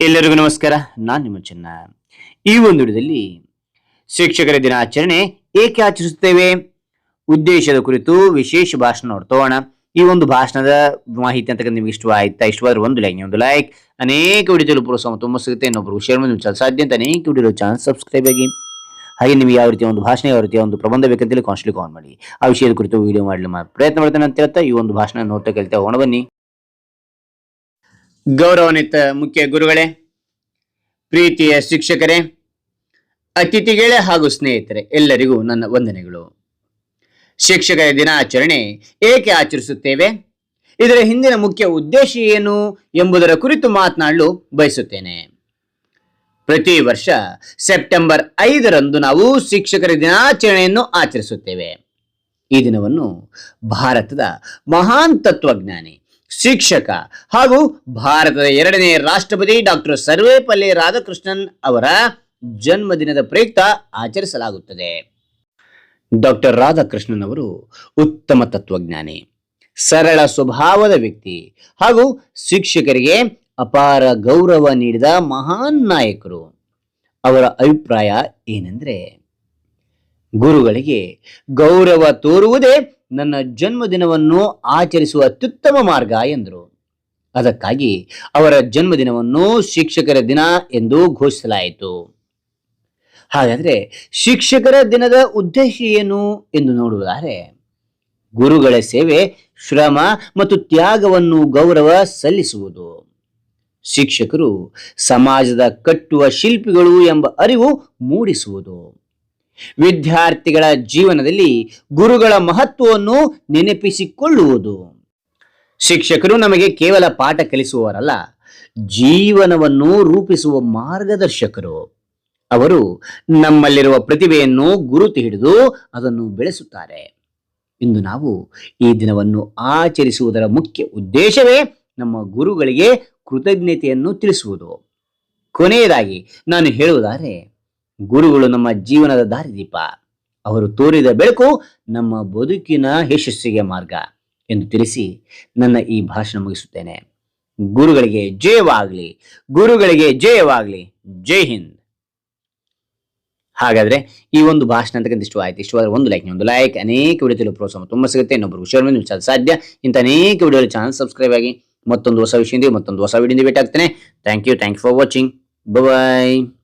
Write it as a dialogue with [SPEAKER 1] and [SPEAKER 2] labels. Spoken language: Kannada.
[SPEAKER 1] ಎಲ್ಲರಿಗೂ ನಮಸ್ಕಾರ. ನಾನು ನಿಮ್ಮ ಚೆನ್ನ. ಈ ಒಂದು ವಿಡಿಯೋದಲ್ಲಿ ಶಿಕ್ಷಕರ ದಿನಾಚರಣೆ ಏಕೆ ಆಚರಿಸುತ್ತೇವೆ? ಉದ್ದೇಶದ ಕುರಿತು ವಿಶೇಷ ಭಾಷಣ ನೋಡ್ತೋಣ ಈ ಒಂದು ಭಾಷಣದ ಮಾಹಿತಿ ಅಂತ ನಿಮ್ಗೆ ಇಷ್ಟವಾಯ್ತಾ ಇಷ್ಟವಾದ್ರೆ ಒಂದು ಲೈಕ್ ಒಂದು ಲೈಕ್. ಅನೇಕ ವಿಡಿಯೋದಲ್ಲಿ ಪ್ರೋತ್ಸಾಹ ತುಂಬ ಸಿಗುತ್ತೆ. ಇನ್ನೊಬ್ರು ಶೇರ್ ಮಾಡಿ ಚಾನಲ್ ಸಾಧ್ಯ ಅಂತ ಅನೇಕ ವಿಡಿಯೋ ಚಾನಲ್ ಸಬ್ಸ್ಕ್ರೈಬ್ ಆಗಿ. ಹಾಗೆ ನಿಮ್ಗೆ ಯಾವ ರೀತಿಯ ಒಂದು ಭಾಷಣ, ಯಾವ ರೀತಿಯ ಒಂದು ಪ್ರಬಂಧ ಬೇಕಂತೇಳಿ ಕಾನ್ಸ್ಟ್ಲಿ ಕಾಲ್ ಮಾಡಿ. ಆ ವಿಷಯದ ಕುರಿತು ವಿಡಿಯೋ ಮಾಡಲಿ ಪ್ರಯತ್ನ ಮಾಡ್ತೇನೆ ಅಂತ ಹೇಳ್ತಾ ಈ ಒಂದು ಭಾಷಣ ನೋಡ್ತಾ ಕೇಳ್ತಾ ಹೋಗೋಣ ಬನ್ನಿ. ಗೌರವಾನ್ವಿತ ಮುಖ್ಯ ಗುರುಗಳೇ, ಪ್ರೀತಿಯ ಶಿಕ್ಷಕರೇ, ಅತಿಥಿಗಳೇ ಹಾಗೂ ಸ್ನೇಹಿತರೆ, ಎಲ್ಲರಿಗೂ ನನ್ನ ವಂದನೆಗಳು. ಶಿಕ್ಷಕರ ದಿನಾಚರಣೆ ಏಕೆ ಆಚರಿಸುತ್ತೇವೆ? ಇದರ ಹಿಂದಿನ ಮುಖ್ಯ ಉದ್ದೇಶ ಏನು ಎಂಬುದರ ಕುರಿತು ಮಾತನಾಡಲು ಬಯಸುತ್ತೇನೆ. ಪ್ರತಿ ವರ್ಷ ಸೆಪ್ಟೆಂಬರ್ ಐದರಂದು ನಾವು ಶಿಕ್ಷಕರ ದಿನಾಚರಣೆಯನ್ನು ಆಚರಿಸುತ್ತೇವೆ. ಈ ದಿನವನ್ನು ಭಾರತದ ಮಹಾನ್ ತತ್ವಜ್ಞಾನಿ ಶಿಕ್ಷಕ ಹಾಗೂ ಭಾರತದ ಎರಡನೇ ರಾಷ್ಟ್ರಪತಿ ಡಾಕ್ಟರ್ ಸರ್ವೇಪಲ್ಲಿ ರಾಧಾಕೃಷ್ಣನ್ ಅವರ ಜನ್ಮದಿನದ ಪ್ರಯುಕ್ತ ಆಚರಿಸಲಾಗುತ್ತದೆ. ಡಾಕ್ಟರ್ ರಾಧಾಕೃಷ್ಣನ್ ಅವರು ಉತ್ತಮ ತತ್ವಜ್ಞಾನಿ, ಸರಳ ಸ್ವಭಾವದ ವ್ಯಕ್ತಿ ಹಾಗೂ ಶಿಕ್ಷಕರಿಗೆ ಅಪಾರ ಗೌರವ ನೀಡಿದ ಮಹಾನ್ ನಾಯಕರು. ಅವರ ಅಭಿಪ್ರಾಯ ಏನೆಂದರೆ, ಗುರುಗಳಿಗೆ ಗೌರವ ತೋರುವುದೇ ನನ್ನ ಜನ್ಮದಿನವನ್ನು ಆಚರಿಸುವ ಅತ್ಯುತ್ತಮ ಮಾರ್ಗ ಎಂದರು. ಅದಕ್ಕಾಗಿ ಅವರ ಜನ್ಮದಿನವನ್ನು ಶಿಕ್ಷಕರ ದಿನ ಎಂದು ಘೋಷಿಸಲಾಯಿತು. ಹಾಗಾದರೆ ಶಿಕ್ಷಕರ ದಿನದ ಉದ್ದೇಶ ಏನು ಎಂದು ನೋಡುವುದಾದರೆ, ಗುರುಗಳ ಸೇವೆ ಶ್ರಮ ಮತ್ತು ತ್ಯಾಗವನ್ನು ಗೌರವ ಸಲ್ಲಿಸುವುದು. ಶಿಕ್ಷಕರು ಸಮಾಜದ ಕಟ್ಟುವ ಶಿಲ್ಪಿಗಳು ಎಂಬ ಅರಿವು ಮೂಡಿಸುವುದು. ವಿದ್ಯಾರ್ಥಿಗಳ ಜೀವನದಲ್ಲಿ ಗುರುಗಳ ಮಹತ್ವವನ್ನು ನೆನಪಿಸಿಕೊಳ್ಳುವುದು. ಶಿಕ್ಷಕರು ನಮಗೆ ಕೇವಲ ಪಾಠ ಕಲಿಸುವವರಲ್ಲ, ಜೀವನವನ್ನು ರೂಪಿಸುವ ಮಾರ್ಗದರ್ಶಕರು. ಅವರು ನಮ್ಮಲ್ಲಿರುವ ಪ್ರತಿಭೆಯನ್ನು ಗುರುತು ಹಿಡಿದು ಅದನ್ನು ಬೆಳೆಸುತ್ತಾರೆ. ಇಂದು ನಾವು ಈ ದಿನವನ್ನು ಆಚರಿಸುವುದರ ಮುಖ್ಯ ಉದ್ದೇಶವೇ ನಮ್ಮ ಗುರುಗಳಿಗೆ ಕೃತಜ್ಞತೆಯನ್ನು ತಿಳಿಸುವುದು. ಕೊನೆಯದಾಗಿ ನಾನು ಹೇಳುವುದಾದರೆ ಗುರುಗಳು ನಮ್ಮ ಜೀವನದ ದಾರಿದೀಪ. ಅವರು ತೋರಿದ ಬೆಳಕು ನಮ್ಮ ಬದುಕಿನ ಯಶಸ್ಸಿಗೆ ಮಾರ್ಗ ಎಂದು ತಿಳಿಸಿ ನನ್ನ ಈ ಭಾಷಣ ಮುಗಿಸುತ್ತೇನೆ. ಗುರುಗಳಿಗೆ ಜಯವಾಗಲಿ ಗುರುಗಳಿಗೆ ಜಯವಾಗಲಿ, ಜೈ ಹಿಂದ್. ಹಾಗಾದ್ರೆ ಈ ಒಂದು ಭಾಷಣ ಅಂತಕ್ಕಂಥ ಇಷ್ಟವಾಯಿತು ಇಷ್ಟವಾದ್ರೆ ಒಂದು ಲೈಕ್ ಒಂದು ಲೈಕ್ ಅನೇಕ ವಿಡಿಯೋ ಪ್ರೋತ್ಸಾಹ ತುಂಬ ಸಿಗುತ್ತೆ. ಇನ್ನೊಬ್ಬರು ಶೇರ್ ಮಾಡಿ ಸಾಧ್ಯ. ಇಂಥ ಅನೇಕ ವಿಡಿಯೋ ಚಾನಲ್ ಸಬ್ಸ್ಕ್ರೈಬ್ ಆಗಿ ಮತ್ತೊಂದು ಹೊಸ ವಿಷಯದಿಂದ ಮತ್ತೊಂದು ಹೊಸ ವಿಡಿಯೋದಿಂದ ಭೇಟಿ ಆಗ್ತೇನೆ thank you thank for watching bye